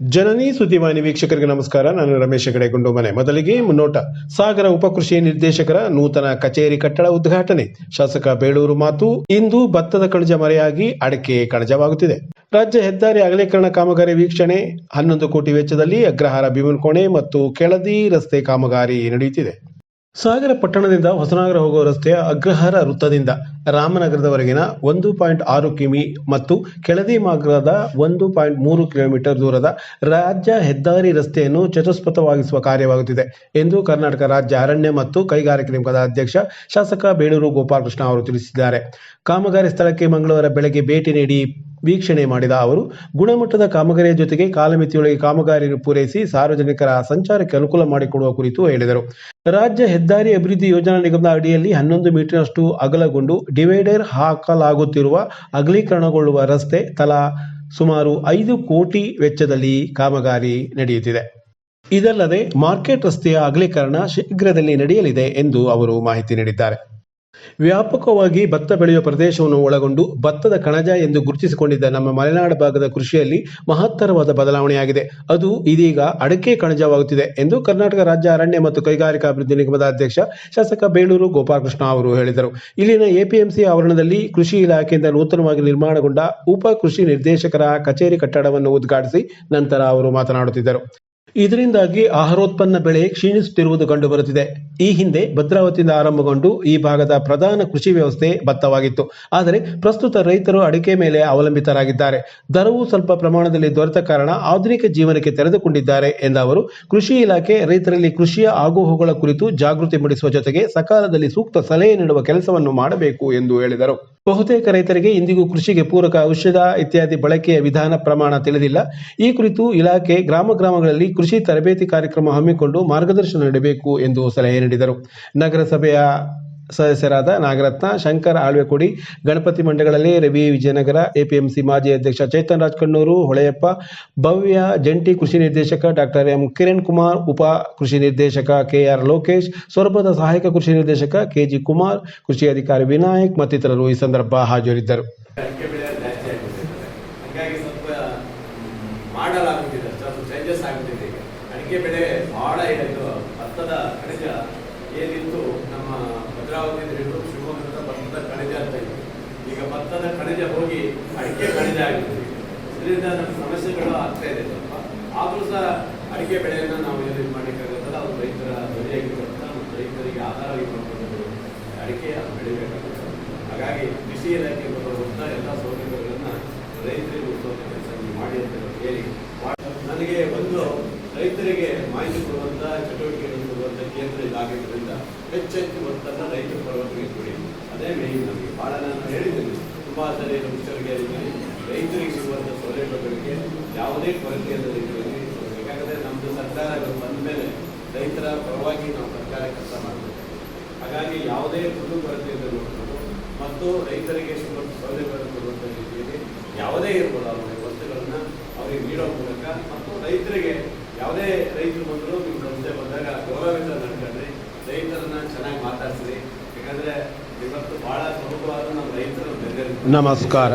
ಜನನಿ ಸುದ್ದಿವಾಹಿನಿ ವೀಕ್ಷಕರಿಗೆ ನಮಸ್ಕಾರ. ನಾನು ರಮೇಶ್ ಹೆಗಡೆ ಮನೆ. ಮೊದಲಿಗೆ ಮುನ್ನೋಟ. ಸಾಗರ ಉಪಕೃಷಿ ನಿರ್ದೇಶಕರ ನೂತನ ಕಚೇರಿ ಕಟ್ಟಡ ಉದ್ಘಾಟನೆ. ಶಾಸಕ ಬೇಳೂರು ಮಾತು, ಇಂದು ಭತ್ತದ ಕಣಜ ಮರೆಯಾಗಿ ಅಡಕೆ ಕಣಜವಾಗುತ್ತಿದೆ. ರಾಜ್ಯ ಹೆದ್ದಾರಿ ಅಗಲೀಕರಣ ಕಾಮಗಾರಿ ವೀಕ್ಷಣೆ, ಹನ್ನೊಂದು ಕೋಟಿ ವೆಚ್ಚದಲ್ಲಿ ಅಗ್ರಹಾರ ಭೀಮನಕೋಣೆ ಮತ್ತು ಕೆಳದಿ ರಸ್ತೆ ಕಾಮಗಾರಿ ನಡೆಯುತ್ತಿದೆ. ಸಾಗರ ಪಟ್ಟಣದಿಂದ ಹೊಸನಗರ ಹೋಗುವ ರಸ್ತೆಯ ಅಗ್ರಹಾರ ವೃತ್ತದಿಂದ ರಾಮನಗರದವರೆಗಿನ ಒಂದು ಪಾಯಿಂಟ್ ಆರು ಕಿಮಿ ಮತ್ತು ಕೆಳದಿ ಮಾರ್ಗದ ಒಂದು ಪಾಯಿಂಟ್ ಮೂರು ಕಿಲೋಮೀಟರ್ ದೂರದ ರಾಜ್ಯ ಹೆದ್ದಾರಿ ರಸ್ತೆಯನ್ನು ಚತುಷ್ಪಥವಾಗಿಸುವ ಕಾರ್ಯವಾಗುತ್ತಿದೆ ಎಂದು ಕರ್ನಾಟಕ ರಾಜ್ಯ ಅರಣ್ಯ ಮತ್ತು ಕೈಗಾರಿಕೆ ನಿಗಮದ ಅಧ್ಯಕ್ಷ ಶಾಸಕ ಬೇಳೂರು ಗೋಪಾಲಕೃಷ್ಣ ಅವರು ತಿಳಿಸಿದ್ದಾರೆ. ಕಾಮಗಾರಿ ಸ್ಥಳಕ್ಕೆ ಮಂಗಳವಾರ ಬೆಳಗ್ಗೆ ಭೇಟಿ ನೀಡಿ ವೀಕ್ಷಣೆ ಮಾಡಿದ ಅವರು, ಗುಣಮಟ್ಟದ ಕಾಮಗಾರಿಯ ಜೊತೆಗೆ ಕಾಲಮಿತಿಯೊಳಗೆ ಕಾಮಗಾರಿ ಪೂರೈಸಿ ಸಾರ್ವಜನಿಕರ ಸಂಚಾರಕ್ಕೆ ಅನುಕೂಲ ಮಾಡಿಕೊಡುವ ಕುರಿತು ಹೇಳಿದರು. ರಾಜ್ಯ ಹೆದ್ದಾರಿ ಅಭಿವೃದ್ಧಿ ಯೋಜನಾ ನಿಗಮದ ಅಡಿಯಲ್ಲಿ ಹನ್ನೊಂದು ಮೀಟರ್ನಷ್ಟು ಅಗಲಗೊಂಡು ಡಿವೈಡರ್ ಹಾಕಲಾಗುತ್ತಿರುವ ಅಗಲೀಕರಣಗೊಳ್ಳುವ ರಸ್ತೆ ತಲಾ ಸುಮಾರು ಐದು ಕೋಟಿ ವೆಚ್ಚದಲ್ಲಿ ಕಾಮಗಾರಿ ನಡೆಯುತ್ತಿದೆ. ಇದಲ್ಲದೆ ಮಾರ್ಕೆಟ್ ರಸ್ತೆಯ ಅಗಲೀಕರಣ ಶೀಘ್ರದಲ್ಲಿ ನಡೆಯಲಿದೆ ಎಂದು ಅವರು ಮಾಹಿತಿ ನೀಡಿದ್ದಾರೆ. ವ್ಯಾಪಕವಾಗಿ ಭತ್ತ ಬೆಳೆಯುವ ಪ್ರದೇಶವನ್ನು ಒಳಗೊಂಡು ಭತ್ತದ ಕಣಜ ಎಂದು ಗುರುತಿಸಿಕೊಂಡಿದ್ದ ನಮ್ಮ ಮಲೆನಾಡು ಭಾಗದ ಕೃಷಿಯಲ್ಲಿ ಮಹತ್ತರವಾದ ಬದಲಾವಣೆಯಾಗಿದೆ. ಅದು ಇದೀಗ ಅಡಕೆ ಕಣಜವಾಗುತ್ತಿದೆ ಎಂದು ಕರ್ನಾಟಕ ರಾಜ್ಯ ಅರಣ್ಯ ಮತ್ತು ಕೈಗಾರಿಕಾ ಅಭಿವೃದ್ಧಿ ನಿಗಮದ ಅಧ್ಯಕ್ಷ ಶಾಸಕ ಬೇಳೂರು ಗೋಪಾಲಕೃಷ್ಣ ಅವರು ಹೇಳಿದರು. ಇಲ್ಲಿನ ಎಪಿಎಂಸಿ ಆವರಣದಲ್ಲಿ ಕೃಷಿ ಇಲಾಖೆಯಿಂದ ನೂತನವಾಗಿ ನಿರ್ಮಾಣಗೊಂಡ ಉಪ ಕೃಷಿ ನಿರ್ದೇಶಕರ ಕಚೇರಿ ಕಟ್ಟಡವನ್ನು ಉದ್ಘಾಟಿಸಿ ನಂತರ ಅವರು ಮಾತನಾಡುತ್ತಿದ್ದರು. ಇದರಿಂದಾಗಿ ಆಹಾರೋತ್ಪನ್ನ ಬೆಳೆ ಕ್ಷೀಣಿಸುತ್ತಿರುವುದು ಕಂಡುಬರುತ್ತಿದೆ. ಈ ಹಿಂದೆ ಭದ್ರಾವತಿಯಿಂದ ಆರಂಭಗೊಂಡು ಈ ಭಾಗದ ಪ್ರಧಾನ ಕೃಷಿ ವ್ಯವಸ್ಥೆ ಭತ್ತವಾಗಿತ್ತು ಆದರೆ ಪ್ರಸ್ತುತ ರೈತರು ಅಡಿಕೆ ಮೇಲೆ ಅವಲಂಬಿತರಾಗಿದ್ದಾರೆ. ದರವು ಸ್ವಲ್ಪ ಪ್ರಮಾಣದಲ್ಲಿ ದೊರೆತ ಕಾರಣ ಆಧುನಿಕ ಜೀವನಕ್ಕೆ ತೆರೆದುಕೊಂಡಿದ್ದಾರೆ ಎಂದ ಅವರು, ಕೃಷಿ ಇಲಾಖೆ ರೈತರಲ್ಲಿ ಕೃಷಿಯ ಆಗುಹೋಗುಗಳ ಕುರಿತು ಜಾಗೃತಿ ಮೂಡಿಸುವ ಜೊತೆಗೆ ಸಕಾಲದಲ್ಲಿ ಸೂಕ್ತ ಸಲಹೆ ನೀಡುವ ಕೆಲಸವನ್ನು ಮಾಡಬೇಕು ಎಂದು ಹೇಳಿದರು. ಬಹುತೇಕ ರೈತರಿಗೆ ಇಂದಿಗೂ ಕೃಷಿಗೆ ಪೂರಕ ಔಷಧ ಇತ್ಯಾದಿ ಬಳಕೆಯ ವಿಧಾನ ಪ್ರಮಾಣ ತಿಳಿದಿಲ್ಲ. ಈ ಕುರಿತು ಇಲಾಖೆ ಗ್ರಾಮ ಗ್ರಾಮಗಳಲ್ಲಿ ಕೃಷಿ ತರಬೇತಿ ಕಾರ್ಯಕ್ರಮ ಹಮ್ಮಿಕೊಂಡು ಮಾರ್ಗದರ್ಶನ ನೀಡಬೇಕು ಎಂದು ಸಲಹೆ ನೀಡಿದರು. ನಗರಸಭೆಯ ಸದಸ್ಯರಾದ ನಾಗರತ್ನ, ಶಂಕರ್ ಆಳ್ವೆಕೊಡಿ, ಗಣಪತಿ ಮಂಡಗಳಲ್ಲಿ ರವಿ ವಿಜಯನಗರ, ಎಪಿಎಂಸಿ ಮಾಜಿ ಅಧ್ಯಕ್ಷ ಚೈತನ್ ರಾಜ್ಕಣ್ಣೂರು, ಹೊಳೆಯಪ್ಪ, ಭವ್ಯ ಜಂಟಿ ಕೃಷಿ ನಿರ್ದೇಶಕ ಡಾಕ್ಟರ್ ಎಂ ಕಿರಣ್ ಕುಮಾರ್, ಉಪ ಕೃಷಿ ನಿರ್ದೇಶಕ ಕೆಆರ್ ಲೋಕೇಶ್ ಸೊರಬದ ಸಹಾಯಕ ಕೃಷಿ ನಿರ್ದೇಶಕ ಕೆಜಿ ಕುಮಾರ್, ಕೃಷಿ ಅಧಿಕಾರಿ ವಿನಾಯಕ್ ಮತ್ತಿತರರು ಈ ಸಂದರ್ಭ ಹಾಜರಿದ್ದರು. ಅಡಿಕೆ ಬೆಳೆ ಬಹಳ ಏನಿತ್ತು ನಮ್ಮ ಭದ್ರಾವತಿ ಹಿಡಿದು ಶಿವಮೊಗ್ಗದ ಭತ್ತದ ಕಣಜ ಅಂತ ಇದೆ. ಈಗ ಭತ್ತದ ಕಣಜ ಹೋಗಿ ಅಡಿಕೆ ಕಣಜ ಆಗಿದೆ. ಇದರಿಂದ ನಮ್ಮ ಸಮಸ್ಯೆಗಳು ಆಗ್ತಾ ಇದೆ ಸ್ವಲ್ಪ. ಆದರೂ ಸಹ ಅಡಿಕೆ ಬೆಳೆಯನ್ನು ನಾವು ಏನು ಇದು ಮಾಡಲಿಕ್ಕಾಗುತ್ತಲ್ಲ, ಅದು ರೈತರ ಧ್ವನಿಯಾಗಿರುವಂಥ ಮತ್ತು ರೈತರಿಗೆ ಆಧಾರವಾಗಿ ಬರುವಂಥದ್ದು ಅಡಿಕೆ ಅದು ಬೆಳಿಬೇಕಾಗುತ್ತೆ. ಹಾಗಾಗಿ ಕೃಷಿ ಇಲಾಖೆ ಬರುವಂಥ ಎಲ್ಲ ಸೌಲಭ್ಯಗಳನ್ನು ರೈತರಿಗೆ ಸೌಲಭ್ಯ ಕೆಲಸ ಮಾಡಿ ಅಂತ ಹೇಳಿ. ನನಗೆ ಒಂದು ರೈತರಿಗೆ ಮಾಹಿತಿ ಕೊಡುವಂಥ ಚಟುವಟಿಕೆಗಳನ್ನು ಕೊಡುವಂಥ ಕೇಂದ್ರ ಇದಾಗಿದ್ದರಿಂದ ಹೆಚ್ಚೆಚ್ಚು ಒತ್ತನ್ನು ರೈತರು ಪರವಾಗಿ ಕೊಡಿ. ಅದೇ ಮೇಯ್ನ್ ನಮಗೆ ಬಹಳ ನಾನು ಹೇಳಿದ್ದೇನೆ. ತುಂಬ ಸರಿ ಮುಖ್ಯರಿಗೆ ರೈತರಿಗೆ ಸಿಗುವಂಥ ಸೌಲಭ್ಯಗಳಿಗೆ ಯಾವುದೇ ಕೊರತೆ ಇಲ್ಲದಿರಲಿ ಯಾಕಂದರೆ ನಮ್ಮದು ಸರ್ಕಾರ ಬಂದ ಮೇಲೆ ರೈತರ ಪರವಾಗಿ ನಾವು ಸರ್ಕಾರ ಕೆಲಸ ಮಾಡಬೇಕು. ಹಾಗಾಗಿ ಯಾವುದೇ ಕುದ್ಲು ಕೊರತೆ ಅಂತ ನೋಡ್ಕೊಂಡು ಮತ್ತು ರೈತರಿಗೆ ಸಿಗುವಂಥ ಸೌಲಭ್ಯಗಳನ್ನು ಕೊಡುವಂಥ ರೀತಿಯಲ್ಲಿ ಯಾವುದೇ ಇರ್ಬೋದು ಅವರಿಗೆ ವಸ್ತುಗಳನ್ನು ಅವರಿಗೆ ನೀಡೋ ಮೂಲಕ ಮತ್ತು ರೈತರಿಗೆ ಯಾವುದೇ ರೈತರು ಬಂದರೂ ನಿಮ್ಮ ಸಂಸ್ಥೆ ಬಂದಾಗ ಗೌರವದಿಂದ ನಡ್ಕೊಂಡ್ರಿ ರೈತರನ್ನ ಚೆನ್ನಾಗಿ ಮಾತಾಡ್ಸಿರಿ. ಯಾಕಂದ್ರೆ ಇವತ್ತು ಬಹಳ ಪ್ರಮುಖವಾದ ನಮ್ಮ ರೈತರು ನಮಸ್ಕಾರ.